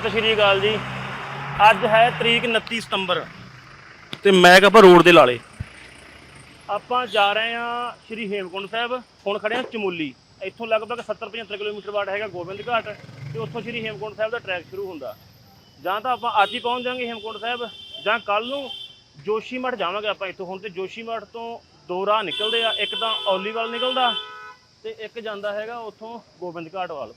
ਸਤਿ ਸ਼੍ਰੀ ਅਕਾਲ ਜੀ। ਅੱਜ ਹੈ ਤਰੀਕ 29 ਸਤੰਬਰ। ਤੇ ਮੈਂ ਆਪਾਂ ਰੋਡ ਦੇ ਲਾਲੇ ਆਪਾਂ ਜਾ ਰਹੇ ਹਾਂ ਸ਼੍ਰੀ ਹੇਮਕੁੰਟ ਸਾਹਿਬ। ਹੁਣ ਖੜੇ ਹਾਂ ਚਮੋਲੀ। ਇੱਥੋਂ ਲਗਭਗ 70-75 ਕਿਲੋਮੀਟਰ ਬਾਅਦ ਹੈਗਾ ਗੋਬਿੰਦ ਘਾਟ। ਤੇ ਉੱਥੋਂ ਸ਼੍ਰੀ ਹੇਮਕੁੰਟ ਸਾਹਿਬ ਦਾ ਟਰੈਕ ਸ਼ੁਰੂ ਹੁੰਦਾ। ਜਾਂ ਤਾਂ ਆਪਾਂ ਅੱਜ ਹੀ ਪਹੁੰਚ ਜਾਾਂਗੇ ਹੇਮਕੁੰਟ ਸਾਹਿਬ ਜਾਂ ਕੱਲ ਨੂੰ ਜੋਸ਼ੀਮਠ ਜਾਵਾਂਗੇ ਆਪਾਂ ਇੱਥੋਂ। ਹੁਣ ਤੇ ਜੋਸ਼ੀਮਠ ਤੋਂ ਦੋ ਰਾਹ ਨਿਕਲਦੇ ਆ। ਇੱਕ ਤਾਂ ਔਲੀ ਵੱਲ ਨਿਕਲਦਾ ਤੇ ਇੱਕ ਜਾਂਦਾ ਹੈਗਾ ਉੱਥੋਂ ਗੋਬਿੰਦ ਘਾਟ ਵੱਲ।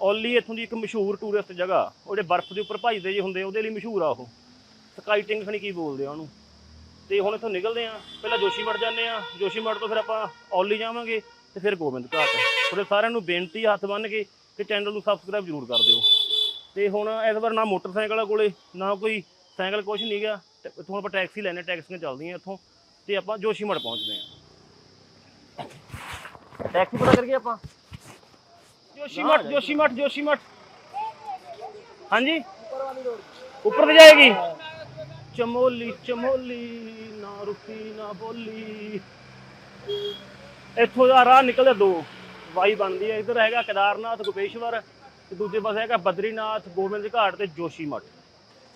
ਔਲੀ ਇੱਥੋਂ ਦੀ ਇੱਕ ਮਸ਼ਹੂਰ ਟੂਰਿਸਟ ਜਗ੍ਹਾ ਉਹ ਜਿਹੜੇ ਬਰਫ਼ ਦੇ ਉੱਪਰ ਭਜਦੇ ਜੇ ਹੁੰਦੇ, ਉਹਦੇ ਲਈ ਮਸ਼ਹੂਰ ਆ ਉਹ। ਸਕਾਈਟਿੰਗ ਖਣੀ ਕੀ ਬੋਲਦੇ ਆ ਉਹਨੂੰ? ਤੇ ਹੁਣ ਇੱਥੋਂ ਨਿਕਲਦੇ ਆ, ਪਹਿਲਾਂ ਜੋਸ਼ੀਮਠ ਜਾਂਦੇ ਆ, ਜੋਸ਼ੀਮਠ ਤੋਂ ਫਿਰ ਆਪਾਂ ਔਲੀ ਜਾਵਾਂਗੇ ਤੇ ਫਿਰ ਗੋਬਿੰਦ ਘਾਟ। ਤੁਹਾਡੇ ਸਾਰਿਆਂ ਨੂੰ ਬੇਨਤੀ ਹੱਥ ਬੰਨ੍ਹ ਕੇ ਕਿ ਚੈਨਲ ਨੂੰ ਸਬਸਕ੍ਰਾਈਬ ਜ਼ਰੂਰ ਕਰ ਦਿਓ। ਤੇ ਹੁਣ ਇਸ ਵਾਰ ਨਾ ਮੋਟਰਸਾਈਕਲ ਆ ਕੋਲੇ, ਨਾ ਕੋਈ ਸਾਈਕਲ ਕੁਛ ਨਹੀਂ ਗਿਆ ਇੱਥੋਂ ਆਪਾਂ ਟੈਕਸੀ ਲੈਣੇ ਟੈਕਸੀਆਂ ਚੱਲਦੀਆਂ ਇੱਥੋਂ, ਤੇ ਆਪਾਂ ਜੋਸ਼ੀਮਠ ਪਹੁੰਚਦੇ ਆ। ਟੈਕਸੀ ਪਤਾ ਕਰਕੇ ਆਪਾਂ? ਜੋਸ਼ੀਮਠ ਜੋਸ਼ੀਮਠ ਜੋਸ਼ੀਮਠ ਹਾਂਜੀ ਉੱਪਰ ਤੇ ਜਾਏਗੀ ਚਮੋਲੀ ਚਮੋਲੀ ਨਾ ਰੁਕੀ ਨਾ ਬੋਲੀ ਇੱਥੋਂ ਦਾ ਰਾਹ ਨਿਕਲਦਾ ਦੋ ਵਾਈ ਬਣਦੀ ਹੈ ਇੱਧਰ ਹੈਗਾ ਕੇਦਾਰਨਾਥ ਗੋਪੇਸ਼ਵਰ ਤੇ ਦੂਜੇ ਪਾਸੇ ਹੈਗਾ ਬਦਰੀਨਾਥ ਗੋਬਿੰਦ ਘਾਟ ਤੇ ਜੋਸ਼ੀਮਠ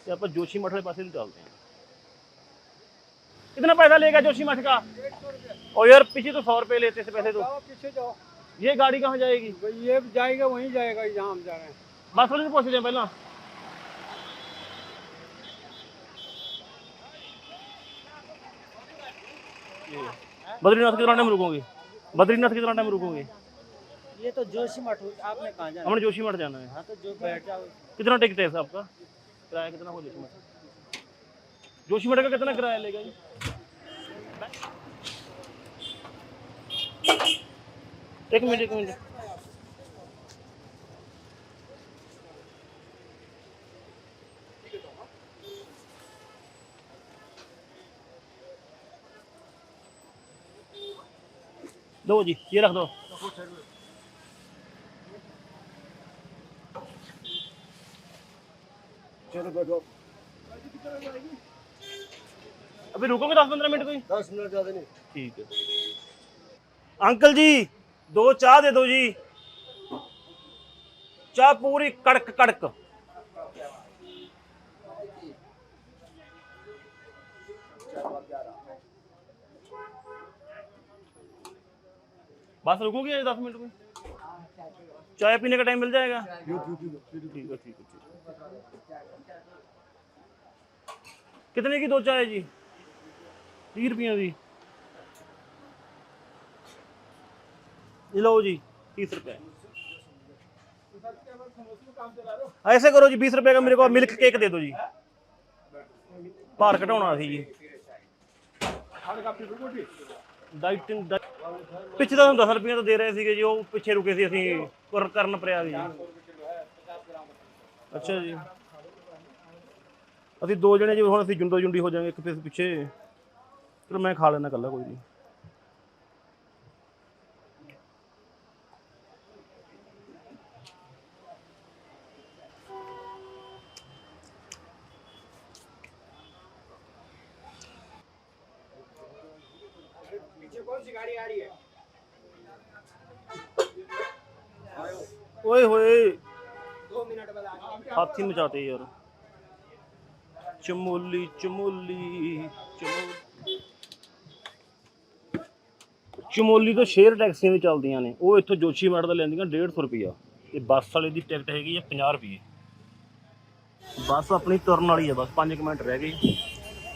ਤੇ ਆਪਾਂ ਜੋਸ਼ੀਮਠ ਵਾਲੇ ਪਾਸੇ ਨੂੰ ਚੱਲਦੇ ਹਾਂ कितना पैसा लेगा जोशीमठ का और यार पीछे तो सौ रुपए लेते थे पैसे तो जाओ पीछे जाओ ये गाड़ी कहाँ जाएगी? भाई ये जाएगा वहीं जाएगा जहाँ हम जा रहे हैं। बस वाले से पहुँच जाए पहला। बद्रीनाथ कितना टाइम रुकोगे? बद्रीनाथ कितना टाइम रुकोगे? ये तो जोशी मठ आपने कहाँ जाना हमने जोशीमठ जाना है। हाँ तो जो बैठ जाओ। कितना टिकट है आपका? किराया कितना हो जोशीमठ जोशीमठ का कितना किराया लेगा जी? एक मिनट एक मिनट। दो जी ये रख दो। अभी रुकोगे दस पंद्रह मिनट कोई? दस मिनट ज़्यादा नहीं। ठीक है। अंकल जी दो चाह दे दो जी। चाह पूरी कड़क कड़क। बस रुकोगी दस मिनट में? चाय पीने का टाइम मिल जाएगा? ठीक है ठीक है कितने की दो चाय जी? तीस रुपये जी ये लो जी तीस रुपए ऐसे करो जी बीस रुपए का मेरे को मिल्क केक दे दो जी ਭਾਰ ਘਟਾਉਣਾ ਸੀ ਜੀ ਡਾਈਟਿੰਗ ਪਿੱਛੇ ਤਾਂ ਤੁਹਾਨੂੰ 10 ਰੁਪਏ ਤਾਂ ਦੇ ਰਹੇ ਸੀਗੇ ਜੀ ਉਹ ਪਿੱਛੇ ਰੁਕੇ ਸੀ ਅਸੀਂ ਕਰ- ਕਰਨ ਪ੍ਰਿਆ ਜੀ ਅੱਛਾ ਜੀ ਅਸੀਂ ਦੋ ਜਣੇ ਜੀ ਹੁਣ ਅਸੀਂ ਜੁੰਡੋ ਜੁੰਡੀ ਹੋ ਜਾਵਾਂਗੇ ਇੱਕ ਪਿੱਛੇ ਪਿੱਛੇ ਚਲੋ ਮੈਂ ਖਾ ਲੈਣਾ ਕੱਲਾ ਕੋਈ ਨਹੀਂ आ रही है ਹਾਥੀ ਮਚਾਤੇ ਯਾਰ ਚਮੋਲੀ ਚਮੋਲੀ ਚਮੋਲੀ ਚਮੋਲੀ ਤੋਂ ਸ਼ੇਅਰ ਟੈਕਸੀਆਂ ਵੀ ਚੱਲਦੀਆਂ ਨੇ ਉਹ ਇੱਥੋਂ ਜੋਸ਼ੀ ਮਾਰਟ ਦਾ ਲੈਂਦੀਆਂ 150 ਰੁਪਿਆ ਤੇ ਬੱਸ ਵਾਲੇ ਦੀ ਟਿਕਟ ਹੈਗੀ ਆ 50 ਰੁਪਏ ਬੱਸ ਆਪਣੀ ਤੁਰਨ ਵਾਲੀ ਆ ਬਸ 5 ਮਿੰਟ ਰਹਿ ਗਏ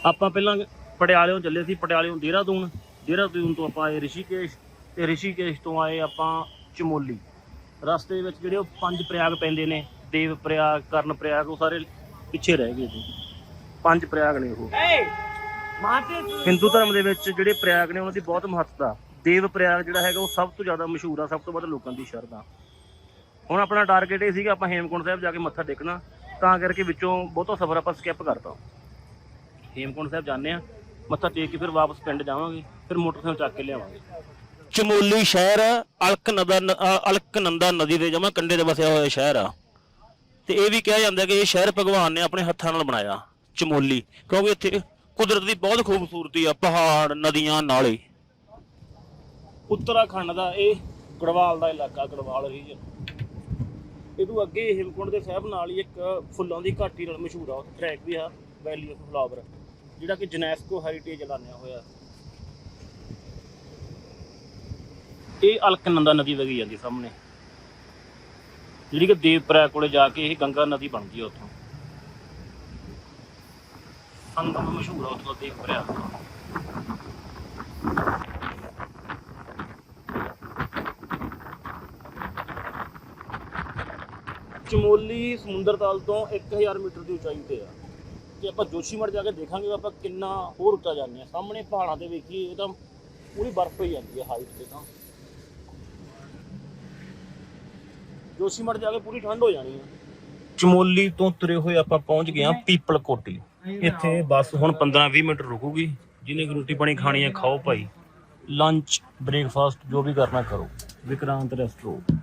ਆਪਾਂ ਪਹਿਲਾਂ ਪਟਿਆਲਿਓਂ ਚੱਲੇ ਸੀ ਪਟਿਆਲਿਓਂ ਦੇਹਰਾਦੂਨ ਦੇਹਰਾਦੂਨ ਤੋਂ ਆਪਾਂ ਆਏ ਰਿਸ਼ੀਕੇਸ਼ ਤੇ ਰਿਸ਼ੀਕੇਸ਼ ਤੋਂ ਆਏ ਆਪਾਂ ਚਮੋਲੀ ਰਸਤੇ ਵਿੱਚ ਜਿਹੜੇ ਉਹ ਪੰਜ ਪ੍ਰਯਾਗ ਪੈਂਦੇ ਨੇ ਦੇਵ ਪ੍ਰਯਾਗ ਕਰਨ ਪ੍ਰਯਾਗ ਉਹ ਸਾਰੇ ਪਿੱਛੇ ਰਹਿ ਗਏ ਜੀ। ਪੰਜ ਪ੍ਰਯਾਗ ਨੇ ਉਹ। ਹਿੰਦੂ ਧਰਮ ਦੇ ਵਿੱਚ ਜਿਹੜੇ ਪ੍ਰਯਾਗ ਨੇ ਉਹਨਾਂ ਦੀ ਬਹੁਤ ਮਹੱਤਤਾ। ਦੇਵ ਪ੍ਰਯਾਗ ਜਿਹੜਾ ਹੈਗਾ ਉਹ ਸਭ ਤੋਂ ਜ਼ਿਆਦਾ ਮਸ਼ਹੂਰ ਆ ਸਭ ਤੋਂ ਵੱਧ ਲੋਕਾਂ ਦੀ ਸ਼ਰਧਾ। ਹੁਣ ਆਪਣਾ ਟਾਰਗੇਟ ਇਹ ਸੀਗਾ ਆਪਾਂ ਹੇਮਕੁੰਟ ਸਾਹਿਬ ਜਾ ਕੇ ਮੱਥਾ ਟੇਕਣਾ। ਤਾਂ ਕਰਕੇ ਵਿੱਚੋਂ ਬਹੁਤਾ ਸਫ਼ਰ ਆਪਾਂ ਸਕਿਪ ਕਰਤਾ ਹੇਮਕੁੰਟ ਸਾਹਿਬ ਜਾਂਦੇ ਆ ਮੱਥਾ ਟੇਕ ਕੇ ਫਿਰ ਵਾਪਸ ਪਿੰਡ ਜਾਵਾਂਗੇ ਫਿਰ ਮੋਟਰਸਾਈਕਲ ਚੱਕ ਕੇ ਲਿਆਵਾਂਗੇ। ਚਮੋਲੀ ਸ਼ਹਿਰ ਅਲਕਨੰਦਾ ਅਲਕਨੰਦਾ ਨਦੀ ਦੇ ਜਮਾ ਕੰਢੇ ਤੇ ਵਸਿਆ ਹੋਇਆ ਸ਼ਹਿਰ ਆ। ਤੇ ਇਹ ਵੀ ਕਿਹਾ ਜਾਂਦਾ ਕਿ ਇਹ ਸ਼ਹਿਰ ਭਗਵਾਨ ਨੇ ਆਪਣੇ ਹੱਥਾਂ ਨਾਲ ਬਣਾਇਆ ਚਮੋਲੀ, ਕਿਉਂਕਿ ਇੱਥੇ ਕੁਦਰਤ ਦੀ ਬਹੁਤ ਖੂਬਸੂਰਤੀ ਆ, ਪਹਾੜ, ਨਦੀਆਂ, ਨਾਲੇ। ਉੱਤਰਾਖੰਡ ਦਾ ਇਹ ਗੜਵਾਲ ਦਾ ਇਲਾਕਾ, ਗੜਵਾਲ ਰੀਜਨ ਇਹ ਤੋਂ ਅੱਗੇ ਹੇਮਕੁੰਟ ਦੇ ਸਾਹਿਬ ਨਾਲ ਹੀ ਇੱਕ ਫੁੱਲਾਂ ਦੀ ਘਾਟੀ ਨਾਲ ਮਸ਼ਹੂਰ ਆ, ਉੱਥੇ ਟਰੈਕ ਵੀ ਆ ਵੈਲੀ ਆਫ ਫਲਾਵਰ ਜਿਹੜਾ ਕਿ ਜਨੈਸਕੋ ਹੈਰੀਟੇਜ ਐਲਾਨਿਆ ਹੋਇਆ। ਇਹ ਅਲਕਨੰਦਾ ਨਦੀ ਵਗੀ ਜਾਂਦੀ ਸਾਹਮਣੇ। ਜਿਹੜੀ ਕਿ ਦੇਵਪ੍ਰਯਾਗ ਕੋਲੇ ਜਾ ਕੇ ਇਹ ਗੰਗਾ ਨਦੀ ਬਣਦੀ ਆ ਉੱਥੋਂ। ਸੰਗਮ ਮਸ਼ਹੂਰ ਆ ਉੱਥੋਂ ਦਾ ਦੇਵਪ੍ਰਯਾਗ ਚਮੋਲੀ ਸਮੁੰਦਰ ਤਲ ਤੋਂ 1000 ਮੀਟਰ ਦੀ ਉਚਾਈ ਤੇ ਆ। ਜੇ ਆਪਾਂ ਜੋਸ਼ੀਮਠ ਜਾ ਕੇ ਦੇਖਾਂਗੇ ਆਪਾਂ ਕਿੰਨਾ ਹੋਰ ਉੱਚਾ ਜਾਂਦੇ ਆ। ਸਾਹਮਣੇ ਪਹਾੜਾਂ ਤੇ ਵੇਖੀਏ ਇਹ ਤਾਂ ਪੂਰੀ ਬਰਫ਼ ਪਈ ਜਾਂਦੀ ਹੈ ਹਾਈਟ ਤੇ ਤਾਂ। ਜੋਸ਼ੀਮਠ ਜਾ ਕੇ ਪੂਰੀ ਠੰਡ ਹੋ ਜਾਣੀ ਆ। ਚਮੋਲੀ ਤੋਂ ਤੁਰੇ ਹੋਏ ਆਪਾਂ ਪਹੁੰਚ ਗਏ ਆ ਪੀਪਲ ਕੋਟੀ। ਇੱਥੇ ਬੱਸ ਹੁਣ 15-20 ਮਿੰਟ ਰੁਕੂਗੀ। ਜਿਹਨੇ ਕਿ ਰੋਟੀ ਪਾਣੀ ਖਾਣੀ ਹੈ ਖਾਓ ਭਾਈ। ਲੰਚ ਬ੍ਰੇਕਫਾਸਟ ਜੋ ਵੀ ਕਰਨਾ ਕਰੋ। ਵਿਕਰਾਂਤ ਰੈਸਟੋਰੈਂਟ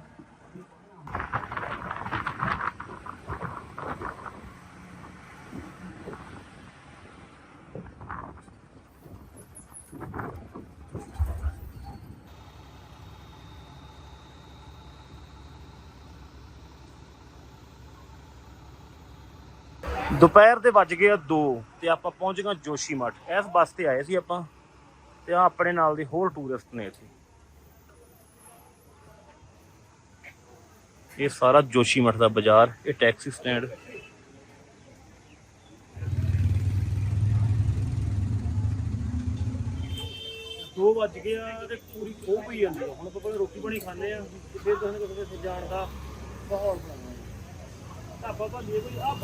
ਦੁਪਹਿਰ ਦੇ ਵੱਜ ਗਏ ਆ 2 ਤੇ ਆਪਾਂ ਪਹੁੰਚ ਗਏ ਜੋਸ਼ੀ ਮਠ। ਇਸ ਬੱਸ ਤੇ ਆਏ ਸੀ ਆਪਾਂ ਤੇ ਆ ਆਪਣੇ ਨਾਲ ਦੇ ਹੋਰ ਟੂਰਿਸਟ ਨੇ ਇੱਥੇ। ਇਹ ਸਾਰਾ ਜੋਸ਼ੀਮਠ ਦਾ ਬਾਜ਼ਾਰ, ਇਹ ਟੈਕਸੀ ਸਟੈਂਡ ਦੋ ਵੱਜ ਗਏ ਆ ਤੇ ਪੂਰੀ ਖੋਹ ਪਈ ਜਾਂਦੀ ਆ। ਹੁਣ ਆਪਾਂ ਪਹਿਲਾਂ ਰੋਟੀ ਪਾਣੀ ਖਾਂਦੇ ਆ। ਫਿਰ ਕਿਸੇ ਨੇ ਕਿਸੇ ਦੇ ਜਾਣ ਦਾ ਮਾਹੌਲ ਬਣਾਉਣਾ ਢਾਬਾ ਭਾਲੀਏ ਕੋਈ। ਆ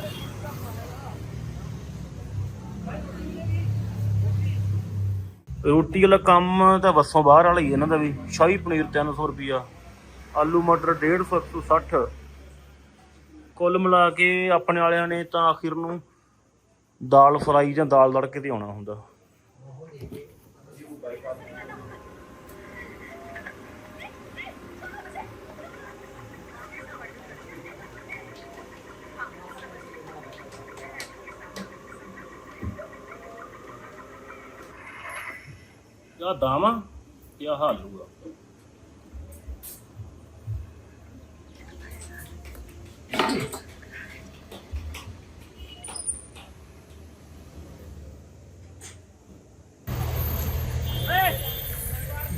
ਰੋਟੀ ਵਾਲਾ ਕੰਮ ਤਾਂ ਬੱਸੋਂ ਬਾਹਰ ਵਾਲਾ ਹੀ ਹੈ ਇਹਨਾਂ ਦਾ ਵੀ। ਸ਼ਾਹੀ ਪਨੀਰ 300 ਰੁਪਿਆ ਆਲੂ ਮਟਰ 150 160 ਕੁੱਲ ਮਿਲਾ ਕੇ ਆਪਣੇ ਵਾਲਿਆਂ ਨੇ ਤਾਂ ਆਖਿਰ ਨੂੰ ਦਾਲ ਫਰਾਈ ਜਾਂ ਦਾਲ ਤੜਕੇ ਤੇ ਆਉਣਾ ਹੁੰਦਾ। ਕਿਆ ਦਾਵਾ ਕਿਆ ਹਾਲੂਗਾ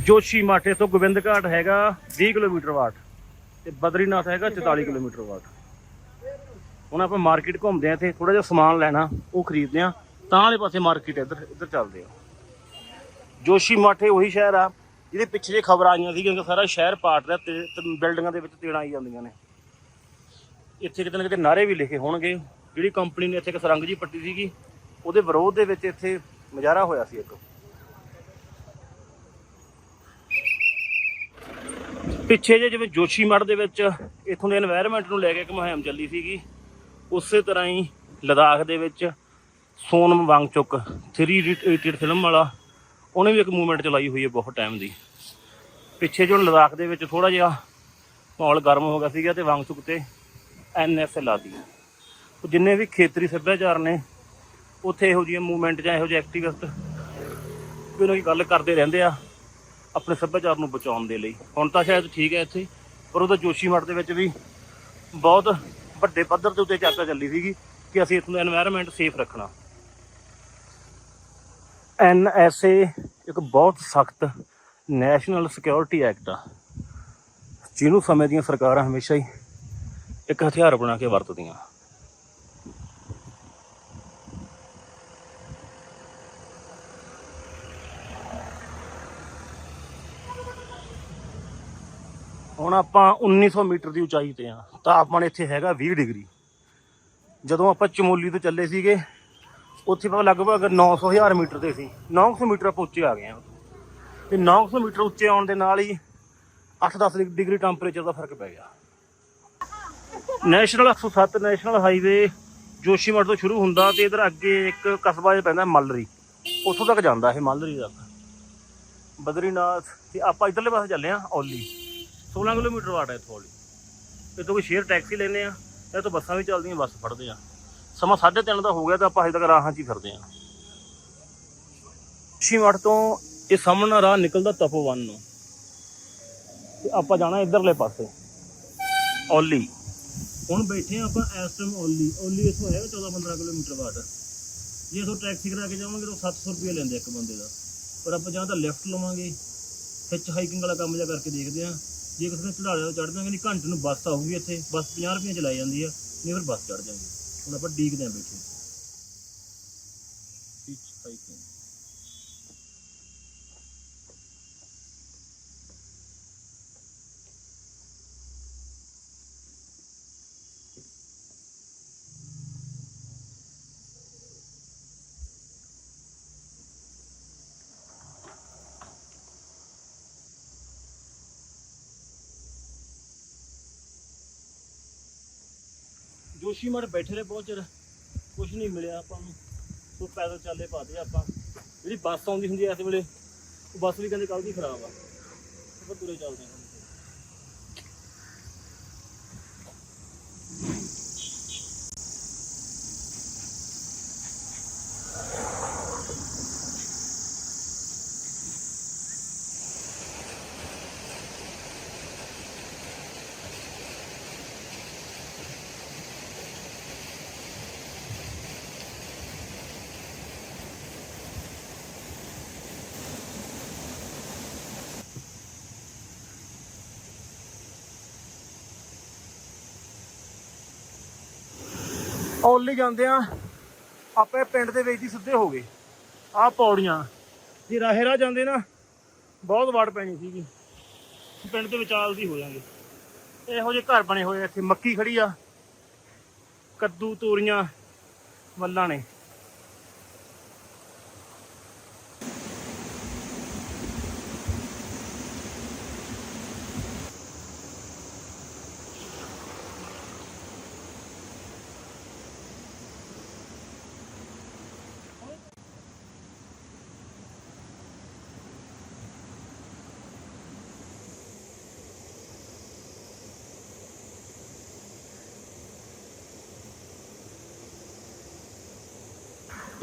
ਜੋਸ਼ੀ ਮਾਠੇ ਤੋਂ ਗੋਬਿੰਦ ਘਾਟ ਹੈਗਾ 20 ਕਿਲੋਮੀਟਰ ਵਾਟ ਤੇ ਬਦਰੀਨਾਥ ਹੈਗਾ 44 ਕਿਲੋਮੀਟਰ ਵਾਟ। ਹੁਣ ਆਪਾਂ ਮਾਰਕੀਟ ਘੁੰਮਦੇ ਆ ਇੱਥੇ ਥੋੜਾ ਜਿਹਾ ਸਮਾਨ ਲੈਣਾ, ਉਹ ਖਰੀਦਦੇ ਆ ਤਾਂ ਵਾਲੇ ਪਾਸੇ ਮਾਰਕੀਟ ਇੱਧਰ ਇੱਧਰ ਚੱਲਦੇ ਆ ਜੋਸ਼ੀ ਮਾਠੇ ਉਹੀ ਸ਼ਹਿਰ ਆ, ਜਿਹਦੇ ਪਿੱਛੇ ਜੇ ਖਬਰ ਆਈਆਂ ਸੀ ਕਿਉਂਕਿ ਸਾਰਾ ਸ਼ਹਿਰ ਪਾਟ ਰਿਹਾ ਤੇ ਬਿਲਡਿੰਗਾਂ ਦੇ ਵਿੱਚ ਤੇੜਾਂ ਆਈ ਜਾਂਦੀਆਂ ਨੇ। ਇੱਥੇ ਕਿਤੇ ਨਾ ਕਿਤੇ ਨਾਰੇ ਵੀ ਲਿਖੇ ਹੋਣਗੇ, ਜਿਹੜੀ ਕੰਪਨੀ ਨੇ ਇੱਥੇ ਇੱਕ ਸਰੰਗ ਜੀ ਪੱਟੀ ਸੀਗੀ, ਉਹਦੇ ਵਿਰੋਧ ਦੇ ਵਿੱਚ ਇੱਥੇ ਮੁਜ਼ਾਹਰਾ ਹੋਇਆ ਸੀ ਇੱਕ। ਪਿੱਛੇ ਜੇ ਜਿਵੇਂ ਜੋਸ਼ੀ ਮੜ ਦੇ ਵਿੱਚ ਇਥੋਂ ਦੇ এনवायरमेंट ਨੂੰ ਲੈ ਕੇ ਇੱਕ ਮੁਹਿੰਮ ਚੱਲੀ ਸੀਗੀ, ਉਸੇ ਤਰ੍ਹਾਂ ਹੀ ਲਦਾਖ ਦੇ ਵਿੱਚ ਸੋਨਮ ਵਾਂਗ ਚੁੱਕ 3 ਰੇਟਡ ਫਿਲਮ ਵਾਲਾ ਉਹਨੇ ਵੀ ਇੱਕ ਮੂਵਮੈਂਟ ਚਲਾਈ ਹੋਈ ਹੈ ਬਹੁਤ ਟਾਈਮ ਦੀ। ਪਿੱਛੇ ਜੋ ਲਦਾਖ ਦੇ ਵਿੱਚ ਥੋੜਾ ਜਿਹਾ ਮਾਹੌਲ ਗਰਮ ਹੋ ਗਿਆ ਸੀਗਾ ਤੇ ਵਾਂਗਸੁਕ ਤੇ ਐਨਐਫ ਲਾਦੀ ਜਿੰਨੇ ਵੀ ਖੇਤਰੀ ਸੱਭਿਆਚਾਰ ਨੇ, ਉੱਥੇ ਇਹੋ ਜਿਹੇ ਮੂਵਮੈਂਟ ਜਾਂ ਇਹੋ ਜਿਹੇ ਐਕਟੀਵਿਸਟ ਵੀ ਉਹਨਾਂ ਦੀ ਗੱਲ ਕਰਦੇ ਰਹਿੰਦੇ ਆ ਆਪਣੇ ਸੱਭਿਆਚਾਰ ਨੂੰ ਬਚਾਉਣ ਦੇ ਲਈ। ਹੁਣ ਤਾਂ ਸ਼ਾਇਦ ਠੀਕ ਹੈ ਇੱਥੇ ਪਰ ਉਹਦਾ ਜੋਸ਼ੀ ਮੱਠ ਦੇ ਵਿੱਚ ਵੀ ਬਹੁਤ ਵੱਡੇ ਪੱਧਰ ਦੇ ਉੱਤੇ ਚਰਚਾ ਚੱਲੀ ਸੀਗੀ ਕਿ ਅਸੀਂ ਇਸ ਨੂੰ এনवायरमेंट ਸੇਫ ਰੱਖਣਾ। ਐਨ ਐੱਸ ਏ ਇੱਕ ਬਹੁਤ ਸਖਤ ਨੈਸ਼ਨਲ ਸਿਕਿਉਰਿਟੀ ਐਕਟ ਆ। ਜਿਹਨੂੰ ਸਮੇਂ ਦੀਆਂ ਸਰਕਾਰਾਂ ਹਮੇਸ਼ਾ ਹੀ ਇੱਕ ਹਥਿਆਰ ਬਣਾ ਕੇ ਵਰਤਦੀਆਂ। ਹੁਣ ਆਪਾਂ 1900 ਮੀਟਰ ਦੀ ਉਚਾਈ ਤੇ ਆ। ਤਾਪਮਾਨ ਇੱਥੇ ਹੈਗਾ 20 ਡਿਗਰੀ। ਜਦੋਂ ਆਪਾਂ ਚਮੋਲੀ ਤੋਂ ਚੱਲੇ ਸੀਗੇ ਉੱਥੇ ਆਪਾਂ ਲਗਭਗ 900 ਹਜ਼ਾਰ ਮੀਟਰ ਤੇ ਸੀ। 900 ਮੀਟਰ ਆਪਾਂ ਉੱਚੇ ਆ ਗਏ ਆ ਤੇ 900 ਮੀਟਰ ਉੱਚੇ ਆਉਣ ਦੇ ਨਾਲ ਹੀ 8-10 ਡਿਗਰੀ ਟੈਂਪਰੇਚਰ ਦਾ ਫ਼ਰਕ ਪੈ ਗਿਆ। ਨੈਸ਼ਨਲ 107 ਨੈਸ਼ਨਲ ਹਾਈਵੇ ਜੋਸ਼ੀਮਠ ਤੋਂ ਸ਼ੁਰੂ ਹੁੰਦਾ ਤੇ ਇਧਰ ਅੱਗੇ ਇੱਕ ਕਸਬਾ ਜਿਹਾ ਪੈਂਦਾ ਮਲਰੀ। ਉੱਥੋਂ ਤੱਕ ਜਾਂਦਾ ਇਹ ਮਲਰੀ ਤੱਕ। ਬਦਰੀਨਾਥ ਤੇ ਆਪਾਂ ਇਧਰਲੇ ਪਾਸੇ ਚੱਲੇ ਆ ਔਲੀ। 16 ਕਿਲੋਮੀਟਰ ਵਾਟ ਹੈ ਇੱਥੋਂ ਔਲੀ ਇੱਥੋਂ ਕੋਈ ਸ਼ੇਅਰ ਟੈਕਸੀ ਲੈਨੇ ਆ ਇਹ ਤੋਂ ਬੱਸਾਂ ਵੀ ਚੱਲਦੀਆਂ, ਬੱਸ ਫੜਦੇ ਆ ਸਮਾਂ 3:30 ਦਾ ਹੋ ਗਿਆ ਤਾਂ ਆਪਾਂ ਹਜੇ ਤੱਕ ਰਾਹਾਂ 'ਚ ਹੀ ਫਿਰਦੇ ਆ ਸ਼ੀਮਠ ਤੋਂ ਇਹ ਸਾਹਮਣਾ ਰਾਹ ਨਿਕਲਦਾ ਤਪੋਵਨ ਨੂੰ। ਤੇ ਆਪਾਂ ਜਾਣਾ ਇਧਰਲੇ ਪਾਸੇ। ਔਲੀ। ਹੁਣ ਬੈਠੇ ਆ ਆਪਾਂ ਇਸ ਟਾਈਮ ਓਲੀ ਓਲੀ ਇਥੋਂ ਹੈਗਾ 14 15 ਕਿਲੋਮੀਟਰ ਬਾਅਦ। ਜੇ ਇਥੋਂ ਟੈਕਸੀ ਕਰਾ ਕੇ ਜਾਵਾਂਗੇ ਤਾਂ 700 ਰੁਪਏ ਲੈਂਦੇ ਇੱਕ ਬੰਦੇ ਦਾ। ਪਰ ਆਪਾਂ ਜਾਂ ਤਾਂ ਲਿਫਟ ਲਵਾਂਗੇ ਹਿੱਚ ਹਾਈਕਿੰਗ ਵਾਲਾ ਕੰਮ ਜਿਹਾ ਕਰਕੇ ਦੇਖਦੇ ਆ ਜੇ ਕਿਸੇ ਨੇ ਚੜਾਲੇ ਤੋਂ ਚੜ ਜਾਵਾਂਗੇ ਨਹੀਂ ਘੰਟੇ ਨੂੰ ਬੱਸ ਆਊਗੀ ਇੱਥੇ। ਬੱਸ 50 ਰੁਪਏ ਚਲਾਈ ਜਾਂਦੀ ਆ ਨਹੀਂ ਫਿਰ ਬੱਸ ਚੜ ਜਾਵਾਂਗੇ ਹੁਣ ਆਪਾਂ ਡੀਕਦੇ ਆਂ ਬੈਠੇ। ਹਿੱਚ ਹਾਈਕਿੰਗ ਜੋਸ਼ੀਮਠ ਬੈਠੇ ਰਹੇ ਬਹੁਤ ਚਿਰ। ਕੁਝ ਨਹੀਂ ਮਿਲਿਆ ਆਪਾਂ ਨੂੰ। ਸੋ ਪੈਦਲ ਚੱਲੇ ਪਾਦੇ ਆਪਾਂ। ਜਿਹੜੀ ਬੱਸ ਆਉਂਦੀ ਹੁੰਦੀ ਐ ਇਸ ਵੇਲੇ, ਉਹ ਬੱਸ ਵੀ ਕਹਿੰਦੇ ਕੱਲ ਦੀ ਖਰਾਬ ਆ। ਆਪਾਂ ਤੁਰੇ ਚੱਲਦੇ ਹਾਂ। ਔਲੀ ਜਾਂਦੇ ਆ ਆਪੇ ਪਿੰਡ ਦੇ ਵਿੱਚ ਹੀ ਸਿੱਧੇ ਹੋ ਗਏ। ਆਹ ਪੌੜੀਆਂ, ਜੇ ਰਾਹੇ ਰਾਹ ਜਾਂਦੇ ਨਾ, ਬਹੁਤ ਵਾਟ ਪੈਣੀ ਸੀਗੀ। ਪਿੰਡ ਦੇ ਵਿਚਾਲ ਦੀ ਹੋ ਜਾਣਗੇ ਇਹੋ ਜਿਹੇ ਘਰ ਬਣੇ ਹੋਏ ਇੱਥੇ ਮੱਕੀ ਖੜੀ ਆ, ਕੱਦੂ, ਤੋਰੀਆਂ ਵੱਲਾਂ ਨੇ।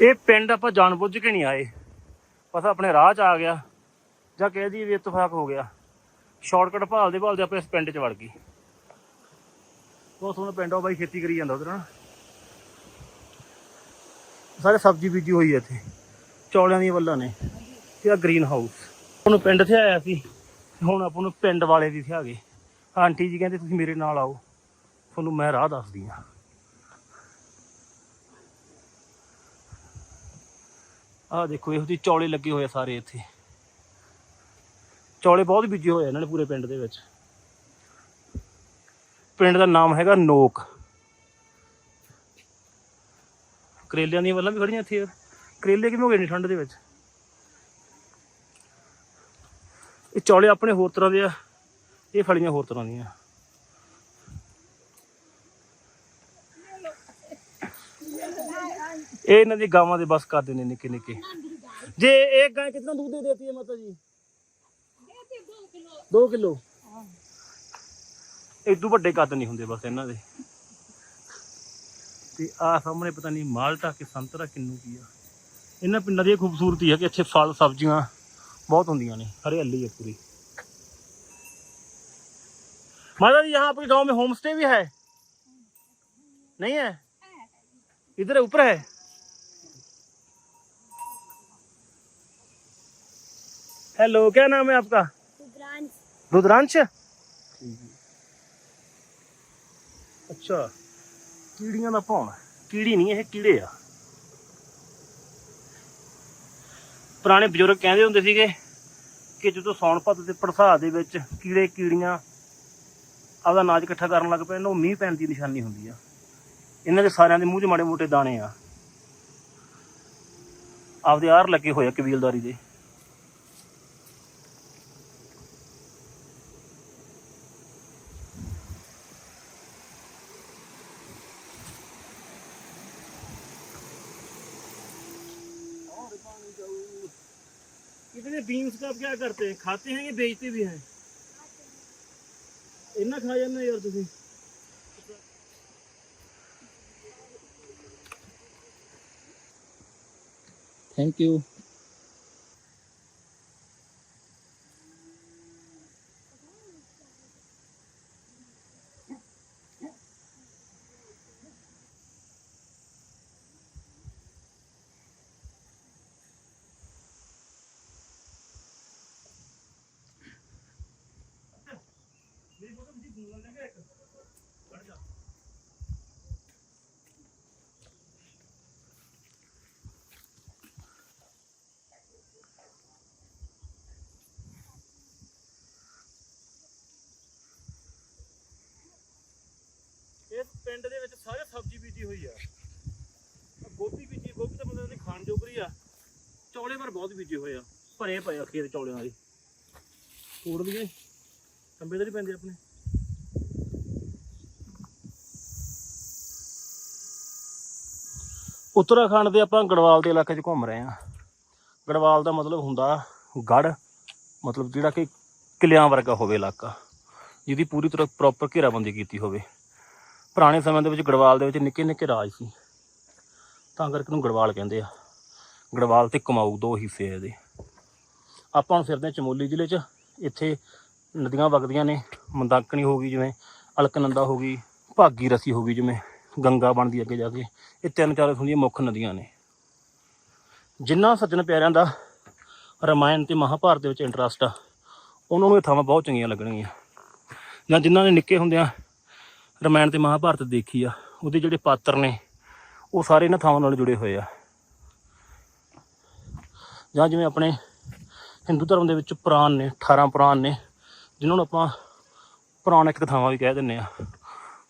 ਇਹ ਪਿੰਡ ਆਪਾਂ ਜਾਣਬੁੱਝ ਕੇ ਨਹੀਂ ਆਏ। ਬਸ ਆਪਣੇ ਰਾਹ 'ਚ ਆ ਗਿਆ। ਜਾਂ ਕਹਿ ਦਈਏ ਵੀ ਇਤਫਾਕ ਹੋ ਗਿਆ। ਸ਼ਾਰਟਕਟ ਭਾਲਦੇ ਭਾਲਦੇ ਆਪਾਂ ਇਸ ਪਿੰਡ 'ਚ ਵੜ ਗਏ। ਬਹੁਤ ਸੋਹਣਾ ਪਿੰਡ ਆ ਬਾਈ, ਖੇਤੀ ਕਰੀ ਜਾਂਦਾ ਉਧਰ ਨਾ ਸਾਰੇ ਸਬਜ਼ੀ ਬੀਜੀ ਹੋਈ ਹੈ ਇੱਥੇ। ਚੌਲਿਆਂ ਦੀਆਂ ਵੱਲਾਂ ਨੇ ਤੇ ਆ ਗ੍ਰੀਨ ਹਾਊਸ ਹੁਣ ਪਿੰਡ 'ਤੇ ਆਇਆ ਸੀ। ਹੁਣ ਆਪਾਂ ਨੂੰ ਪਿੰਡ ਵਾਲੇ ਦੀ ਇੱਥੇ ਗਏ। ਆਂਟੀ ਜੀ ਕਹਿੰਦੇ, ਤੁਸੀਂ ਮੇਰੇ ਨਾਲ ਆਓ। ਤੁਹਾਨੂੰ ਮੈਂ ਰਾਹ ਦੱਸਦੀ ਹਾਂ ਆਹ ਦੇਖੋ, ਇਹੋ ਜਿਹੇ ਚੌਲੇ ਲੱਗੇ ਹੋਏ ਆ ਸਾਰੇ ਇੱਥੇ। ਚੌਲੇ ਬਹੁਤ ਬੀਜੇ ਹੋਏ ਆ ਇਹਨਾਂ ਨੇ ਪੂਰੇ ਪਿੰਡ ਦੇ ਵਿੱਚ। ਪਿੰਡ ਦਾ ਨਾਮ ਹੈਗਾ ਨੋਕ। ਕਰੇਲਿਆਂ ਦੀਆਂ ਵੱਲਾਂ ਵੀ ਖੜੀਆਂ ਇੱਥੇ। ਕਰੇਲੇ ਕਿਵੇਂ ਹੋ ਗਏ ਨੇ ਠੰਡ ਦੇ ਵਿੱਚ? ਇਹ ਚੌਲੇ ਆਪਣੇ ਹੋਰ ਤਰ੍ਹਾਂ ਦੇ ਆ, ਇਹ ਫਲੀਆਂ ਹੋਰ ਤਰ੍ਹਾਂ ਦੀਆਂ। ਇਹ ਇਹਨਾਂ ਦੀ ਗਾਵਾਂ ਦੇ ਬਸ ਕਰਦੇ ਨੇ ਨਿੱਕੇ ਨਿੱਕੇ ਜੇ ਇੱਕ ਗਾਂ ਕਿੰਨਾ ਦੁੱਧ ਦੇ ਦੇਤੀ ਹੈ ਮਾਤਾ ਜੀ 2 ਕਿਲੋ ਇਦੋਂ ਵੱਡੇ ਕੱਦ ਨਹੀਂ ਹੁੰਦੇ ਬਸ ਇਹਨਾਂ ਦੇ ਤੇ ਆ ਸਾਹਮਣੇ ਪਤਾ ਨਹੀਂ ਮਾਲਟਾ ਕਿ ਸੰਤਰਾ ਕਿੰਨੂ ਕੀ ਆ ਇਹਨਾਂ ਪਿੰਡਾਂ ਦੀ ਇਹ ਖੂਬਸੂਰਤੀ ਹੈ ਕਿ ਇੱਥੇ ਫਲ ਸਬਜ਼ੀਆਂ ਬਹੁਤ ਹੁੰਦੀਆਂ ਨੇ ਹਰਿਆਲੀ ਹੈ ਪੂਰੀ माता जी यहाँ आपके गांव में होम स्टे भी है नहीं है इधर है, ऊपर है हेलो क्या नाम है आपका रुद्रांश रुद्रांश ਅੱਛਾ ਕੀੜੀਆਂ ਦਾ ਭੌਣ ਕੀੜੀ ਨਹੀਂ ਇਹ ਕੀੜੇ ਆ ਪੁਰਾਣੇ ਬਜ਼ੁਰਗ ਕਹਿੰਦੇ ਹੁੰਦੇ ਸੀਗੇ ਕਿ ਜਦੋਂ ਸੌਣ ਪੱਤ ਤੇ ਪੜਸਾ ਦੇ ਵਿੱਚ ਕੀੜੇ ਕੀੜੀਆਂ ਆਪਦਾ ਅਨਾਜ ਇਕੱਠਾ ਕਰਨ ਲੱਗ ਪੈਣ ਉਹ ਮੀਂਹ ਪੈਣ ਦੀ ਨਿਸ਼ਾਨੀ ਹੁੰਦੀ ਆ ਇਹਨਾਂ ਦੇ ਸਾਰਿਆਂ ਦੇ ਮੂੰਹ 'ਚ ਮਾੜੇ ਮੋਟੇ ਦਾਣੇ ਆ ਆਪਦੇ ਆਰ ਲੱਗੇ ਹੋਏ ਆ ਕਬੀਲਦਾਰੀ ਦੇ कितने आप क्या करते हैं? खाते हैं या बेचते भी हैं? इन्ना खा जाना यार तुम थैंक यू ਪਿੰਡ ਦੇ ਵਿੱਚ ਸਾਰੇ ਸਬਜ਼ੀ ਬੀਜੀ ਹੋਈ ਆ। ਗੋਭੀ ਬੀਜੀ, ਗੋਭੀ ਤਾਂ ਮਤਲਬ ਉਹਨੇ ਖਾਣ ਜੋਗਰੀ ਆ। ਚੌਲੇ ਪਰ ਬਹੁਤ ਬੀਜੇ ਹੋਏ ਆ, ਭਰੇ ਪਏ ਆ ਖੇਤ ਚੌਲਿਆਂ ਦੇ ਕੋੜ ਦੇ ਕੰਬੇ ਤਾਂ ਪੈਂਦੇ ਆਪਣੇ। ਉੱਤਰਾਖੰਡ ਦੇ ਆਪਾਂ ਗੜਵਾਲ ਦੇ ਇਲਾਕੇ 'ਚ ਘੁੰਮ ਰਹੇ ਆ ਗੜਵਾਲ ਦਾ ਮਤਲਬ ਹੁੰਦਾ ਗੜ, ਮਤਲਬ ਜਿਹੜਾ ਕਿ ਕਿਲਿਆਂ ਵਰਗਾ ਹੋਵੇ ਇਲਾਕਾ, ਜਿਹਦੀ ਪੂਰੀ ਤਰ੍ਹਾਂ ਪ੍ਰੋਪਰ ਘੇਰਾਬੰਦੀ ਕੀਤੀ ਹੋਵੇ। ਪੁਰਾਣੇ ਸਮੇਂ ਦੇ ਵਿੱਚ ਗੜਵਾਲ ਦੇ ਵਿੱਚ ਨਿੱਕੇ ਨਿੱਕੇ ਰਾਜ ਸੀ। ਤਾਂ ਕਰਕੇ ਇਹਨੂੰ ਗੜਵਾਲ ਕਹਿੰਦੇ ਆ। ਗੜਵਾਲ ਤੇ ਕਮਾਊ ਦੋ ਹਿੱਸੇ ਆ ਇਹਦੇ। ਆਪਾਂ ਹੁਣ ਫਿਰਦੇ ਹਾਂ ਚਮੋਲੀ ਜ਼ਿਲ੍ਹੇ 'ਚ। ਇੱਥੇ ਨਦੀਆਂ ਵਗਦੀਆਂ ਨੇ। ਮੰਦਾਕਣੀ ਹੋ ਗਈ ਜਿਵੇਂ, ਅਲਕਨੰਦਾ ਹੋ ਗਈ ਭਾਗੀ ਰਸੀ ਹੋ ਗਈ ਜਿਵੇਂ, ਗੰਗਾ ਬਣਦੀ ਅੱਗੇ ਜਾ ਕੇ। ਇਹ ਤਿੰਨ ਚਾਰ ਹੁੰਦੀਆਂ ਮੁੱਖ ਨਦੀਆਂ ਨੇ। ਜਿਨ੍ਹਾਂ ਸੱਜਣ ਪਿਆਰਿਆਂ ਦਾ ਰਾਮਾਇਣ ਤੇ ਮਹਾਭਾਰਤ ਦੇ ਵਿੱਚ ਇੰਟਰਸਟ ਆ, ਉਹਨਾਂ ਨੂੰ ਇਹ ਥਾਵਾਂ ਬਹੁਤ ਚੰਗੀਆਂ ਲੱਗਣਗੀਆਂ। ਜਾਂ ਜਿਨ੍ਹਾਂ ਨੇ ਨਿੱਕੇ ਹੁੰਦਿਆਂ ਰਮਾਇਣ ਤੇ ਮਹਾਭਾਰਤ ਦੇਖੀ ਆ, ਉਹਦੇ ਜਿਹੜੇ ਪਾਤਰ ਨੇ, ਉਹ ਸਾਰੇ ਇਹਨਾਂ ਥਾਵਾਂ ਨਾਲ ਜੁੜੇ ਹੋਏ ਆ। ਜਾਂ ਜਿਵੇਂ ਆਪਣੇ ਹਿੰਦੂ ਧਰਮ ਦੇ ਵਿੱਚ ਪੁਰਾਣ ਨੇ 18 ਪੁਰਾਣ ਨੇ, ਜਿਨ੍ਹਾਂ ਨੂੰ ਆਪਾਂ ਪੁਰਾਣਿਕ ਕਥਾਵਾਂ ਵੀ ਕਹਿ ਦਿੰਦੇ ਆ।